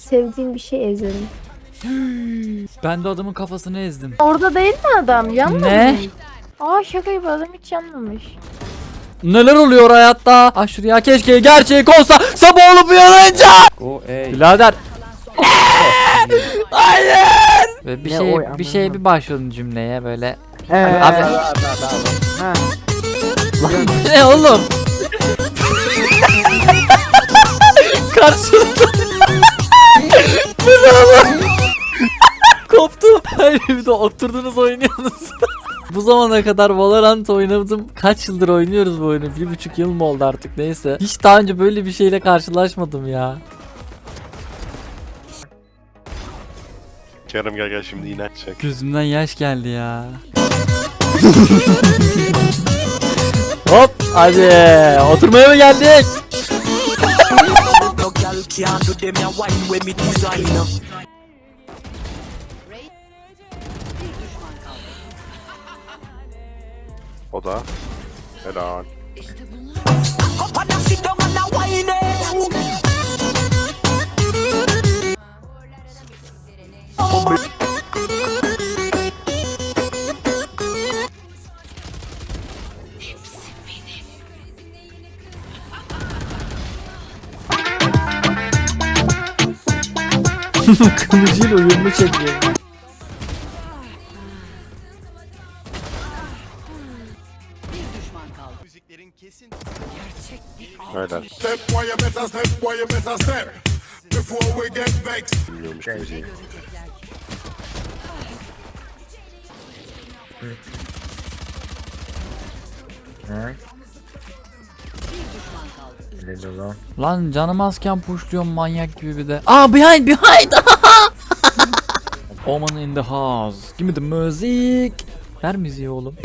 sevdiğim bir şey ezerim. Ben de adamın kafasını ezdim. Orada değil mi adam? Yanmamış. Ne? Aa şaka gibi adam hiç yanmamış. Neler oluyor hayatta? Ah şuraya keşke gerçek olsa sabah olup uyanınca. Go A. Birader. Hayır. Ve bir Ne şey bir şeye bir başladın cümleye böyle. Evet. Abi Ha. ne oğlum? Karşımda. Oğlum? Koptum. Hayır bir de oturdunuz oynuyorsunuz. bu zamana kadar Valorant oynadım. Kaç yıldır oynuyoruz bu oyunu? Bir buçuk yıl mı oldu artık neyse. Hiç daha önce böyle bir şeyle karşılaşmadım ya. Kerem gel gel şimdi yine açacak. Gözümden yaş geldi ya. Hop hadi oturmaya mı geldik? No girl can do them ya wine when me design O da. Helal. Up and a sit down and a wine it. Kılıcıyla uyumlu çekiyor. Helal. Step why you better step, why you better step. Before we get vexed. Bilmiyormuş müziği. Ne? Lan? Lan canım azken pushluyorum manyak gibi bir de. Aa behind behind. Oman in the house. Give me the music. Ver müziği oğlum.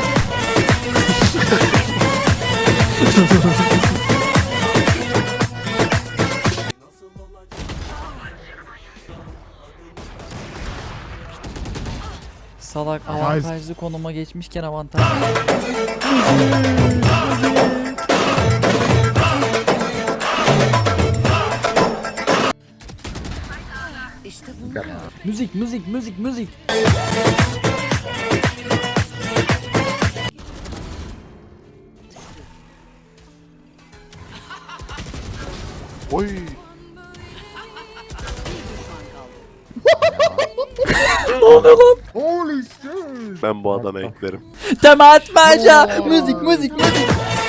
Salak avantajlı konuma geçmişken avantaj. Müzik müzik müzik müzik. Oy. Holy shit. Ben bu adama eklerim. Tema atmaca. Müzik müzik müzik.